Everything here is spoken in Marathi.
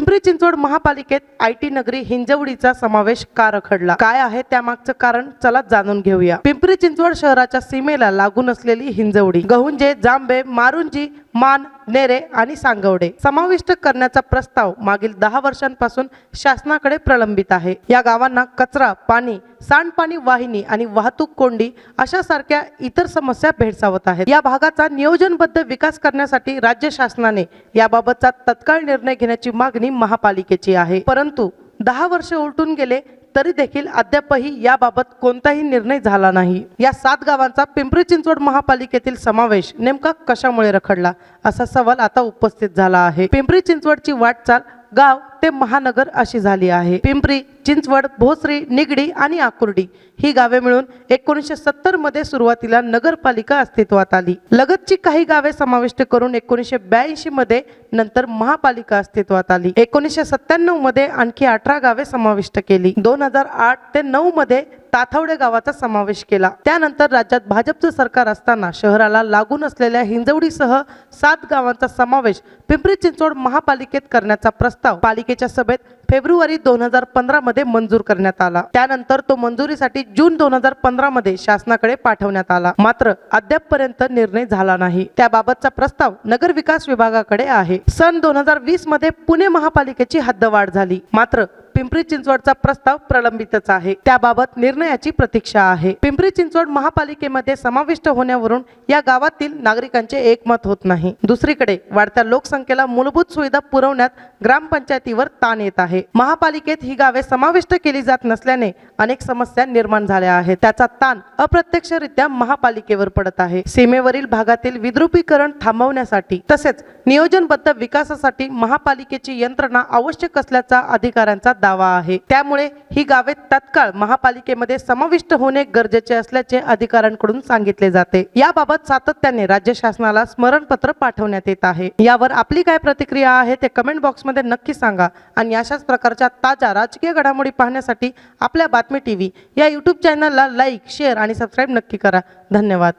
पिंपरी चिंचवड महापालिकेत आय टी नगरी हिंजवडीचा समावेश का रखडला? काय आहे त्यामागचं कारण? चला जाणून घेऊया. पिंपरी चिंचवड शहराच्या सीमेला लागून असलेली हिंजवडी. गहुंजे जांबे मारुंजी मान नेरे आणि सांगवडे समाविष्ट करण्याचा प्रस्ताव मागील दहा वर्षांपासून शासनाकडे प्रलंबित आहे. या गावांना कचरा पाणी सांडपाणी वाहिनी आणि वाहतूक कोंडी अशा सारख्या इतर समस्या भेडसावत आहेत. या भागाचा नियोजनबद्ध विकास करण्यासाठी राज्य शासनाने याबाबतचा तत्काळ निर्णय घेण्याची मागणी महापालिकेची आहे. परंतु दहा वर्ष उलटून गेले तरी देखील अद्यापही याबाबत कोणताही निर्णय झाला नाही. या सात गावांचा पिंपरी चिंचवड महापालिकेतील समावेश नेमका कशामुळे रखडला? असा सवाल आता उपस्थित झाला आहे. पिंपरी चिंचवडची वाटचाल गाव ते महानगर अशी झाली आहे. पिंपरी चिंचवड भोसरी निगडी आणि आकुर्डी ही गावे मिळून एकोणीसशे सत्तरमध्ये सुरुवातीला नगरपालिका अस्तित्वात आली. लगतची काही गावे समाविष्ट करून एकोणीसशे ब्याऐंशी मध्ये नंतर महापालिका अस्तित्वात आली. एकोणीसशे सत्त्याण्णवमध्ये आणखी अठरा गावे समाविष्ट केली. दोन हजार आठ ते नऊ मध्ये ताथवडे गावाचा समावेश केला. त्यानंतर राज्यात भाजपचं सरकार असताना शहराला लागून असलेल्या हिंजवडीसह सात गावांचा समावेश पिंपरी चिंचवड महापालिकेत करण्याचा प्रस्ताव पालिकेच्या सभेत फेब्रुवारी दोन हजार पंधरा मध्ये मंजूर करण्यात आला. त्यानंतर तो मंजुरीसाठी जून दोन हजार पंधरा मध्ये शासनाकडे पाठवण्यात आला. मात्र अद्यापपर्यंत निर्णय झाला नाही. त्याबाबतचा प्रस्ताव नगर विकास विभागाकडे आहे. सन दोन हजार वीसमध्ये पुणे महापालिकेची हद्दवाढ झाली. मात्र पिंपरी चिंचवडचा प्रस्ताव प्रलंबितच आहे. त्याबाबत निर्णयाची प्रतीक्षा आहे. पिंपरी चिंचवड महापालिकेमध्ये समाविष्ट होण्यावरून या गावातील नागरिकांचे एकमत होत नाही. दुसरीकडे वाढत्या लोकसंख्येला मूलभूत सुविधा पुरवण्यात ग्रामपंचायतीवर ताण येत आहे. महापालिकेत ही गावे समाविष्ट केली जात नसल्याने अनेक समस्या निर्माण झाल्या आहेत. त्याचा ताण अप्रत्यक्षरित्या महापालिकेवर पडत आहे. सीमेवरील भागातील विद्रुपीकरण थांबवण्यासाठी तसेच नियोजनबद्ध विकासासाठी महापालिकेची यंत्रणा आवश्यक असल्याचा अधिकाऱ्यांचा दावा आहे. त्यामुळे ही गावे तत्काळ महापालिकेमध्ये समाविष्ट होणे गरजेचे असल्याचे अधिकाऱ्यांकडून सांगितले जाते. याबाबत सातत्याने राज्य शासनाला स्मरणपत्र पाठवण्यात येत आहे. यावर आपली काय प्रतिक्रिया आहे ते कमेंट बॉक्समध्ये नक्की सांगा. आणि अशाच प्रकारच्या ताज्या राजकीय घडामोडी पाहण्यासाठी आपल्या बातमी टीव्ही या युट्यूब चॅनलला लाईक शेअर आणि सबस्क्राईब नक्की करा. धन्यवाद.